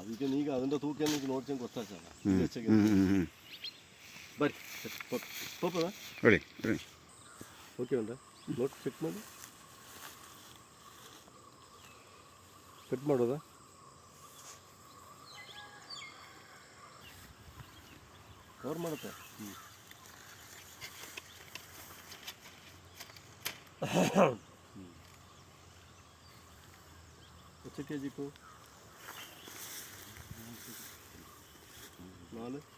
ಅದಕ್ಕೆ ಈಗ ಅದರಿಂದ ತೂಕ ಈಗ ನೋಡ್ಕೊಂಡು ಗೊತ್ತಾಗ್ತಲ್ಲ ಬರ್ರಿ ಪಾಪದ ಹೇಳಿ ಓಕೆ ಅಂತ ನೋಡಿ ಚೆಕ್ ಮಾಡಿ. ಕಟ್ ಮಾಡೋದಾ? ಕವರ್ ಮಾಡುತ್ತೆ? ಹ್ಞೂ ಎಷ್ಟು ಕೆ ಜಿಗೂ ನಾಲ್ಕು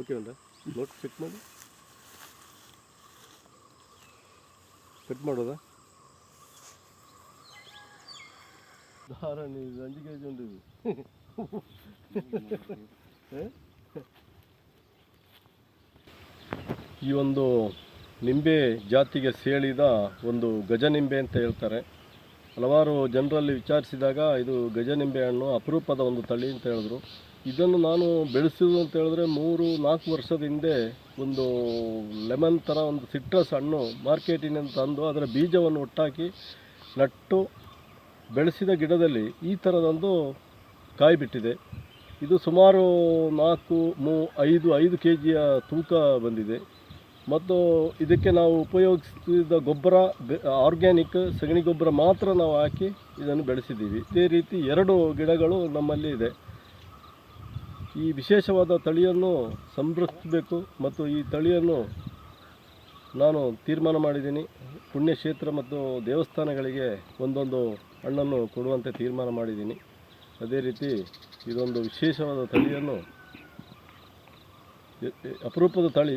ಓಕೆ ಉಂಟಾ ನೋಟ್ ಚೆಕ್ ಮಾಡಿ. ಕಟ್ ಮಾಡೋದಾ? ದಾರ ಇದು ಅಂಜು ಕೆ ಜಿ ಈ ಒಂದು ನಿಂಬೆ ಜಾತಿಗೆ ಸೇಳಿದ ಒಂದು ಗಜನಿಂಬೆ ಅಂತ ಹೇಳ್ತಾರೆ. ಹಲವಾರು ಜನರಲ್ಲಿ ವಿಚಾರಿಸಿದಾಗ ಇದು ಗಜನಿಂಬೆ ಹಣ್ಣು, ಅಪರೂಪದ ಒಂದು ತಳಿ ಅಂತ ಹೇಳಿದ್ರು. ಇದನ್ನು ನಾನು ಬೆಳೆಸಿದ್ದು ಅಂತ ಹೇಳಿದ್ರೆ ಮೂರು, ನಾಲ್ಕು ವರ್ಷದ ಹಿಂದೆ ಒಂದು ಲೆಮನ್ ಥರ ಒಂದು ಸಿಟ್ರಸ್ ಹಣ್ಣು ಮಾರ್ಕೆಟಿನಿಂದ ತಂದು ಅದರ ಬೀಜವನ್ನು ಒಟ್ಟಾಕಿ ನಟ್ಟು ಬೆಳೆಸಿದ ಗಿಡದಲ್ಲಿ ಈ ಥರದೊಂದು ಕಾಯಿ ಬಿಟ್ಟಿದೆ. ಇದು ಸುಮಾರು ನಾಲ್ಕು ಮೂ ಐದು ಐದು ಕೆ ಜಿಯ ತೂಕ ಬಂದಿದೆ. ಮತ್ತು ಇದಕ್ಕೆ ನಾವು ಉಪಯೋಗಿಸಿದ ಗೊಬ್ಬರ ಆರ್ಗ್ಯಾನಿಕ್ ಸಗಣಿ ಗೊಬ್ಬರ ಮಾತ್ರ ನಾವು ಹಾಕಿ ಇದನ್ನು ಬೆಳೆಸಿದ್ದೀವಿ. ಇದೇ ರೀತಿ ಎರಡು ಗಿಡಗಳು ನಮ್ಮಲ್ಲಿ ಇದೆ. ಈ ವಿಶೇಷವಾದ ತಳಿಯನ್ನು ಸಂರಕ್ಷಿಸಬೇಕು ಮತ್ತು ಈ ತಳಿಯನ್ನು ನಾನು ತೀರ್ಮಾನ ಮಾಡಿದ್ದೀನಿ. ಪುಣ್ಯಕ್ಷೇತ್ರ ಮತ್ತು ದೇವಸ್ಥಾನಗಳಿಗೆ ಒಂದೊಂದು ಹಣ್ಣನ್ನು ಕೊಡುವಂತೆ ತೀರ್ಮಾನ ಮಾಡಿದ್ದೀನಿ. ಅದೇ ರೀತಿ ಇದೊಂದು ವಿಶೇಷವಾದ ತಳಿಯನ್ನು, ಅಪರೂಪದ ತಳಿ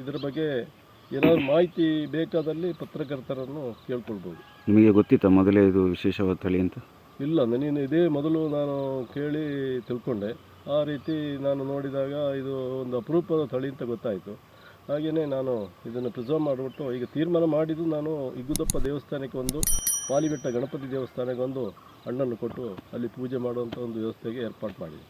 ಇದರ ಬಗ್ಗೆ ಏನಾದರೂ ಮಾಹಿತಿ ಬೇಕಾದಲ್ಲಿ ಪತ್ರಕರ್ತರನ್ನು ಕೇಳ್ಕೊಳ್ಬೋದು. ನಿಮಗೆ ಗೊತ್ತಿತ್ತ ಮೊದಲೇ ಇದು ವಿಶೇಷವಾದ ತಳಿ ಅಂತ? ಇಲ್ಲ ನನಗೆ ಇದೇ ಮೊದಲು ನಾನು ಕೇಳಿ ತಿಳ್ಕೊಂಡೆ. ಆ ರೀತಿ ನಾನು ನೋಡಿದಾಗ ಇದು ಒಂದು ಅಪರೂಪದ ತಳಿ ಅಂತ ಗೊತ್ತಾಯಿತು. ಹಾಗೆಯೇ ನಾನು ಇದನ್ನು ಪ್ರಿಸರ್ವ್ ಮಾಡಿಬಿಟ್ಟು ಈಗ ತೀರ್ಮಾನ ಮಾಡಿದ್ದು ನಾನು ಇಗ್ಗುದಪ್ಪ ದೇವಸ್ಥಾನಕ್ಕೆ ಒಂದು ಪಾಲಿಬೆಟ್ಟ ಗಣಪತಿ ದೇವಸ್ಥಾನಕ್ಕೆ ಒಂದು ಹಣ್ಣನ್ನು ಕೊಟ್ಟು ಅಲ್ಲಿ ಪೂಜೆ ಮಾಡುವಂಥ ಒಂದು ವ್ಯವಸ್ಥೆಗೆ ಏರ್ಪಾಡು ಮಾಡಿದೆ.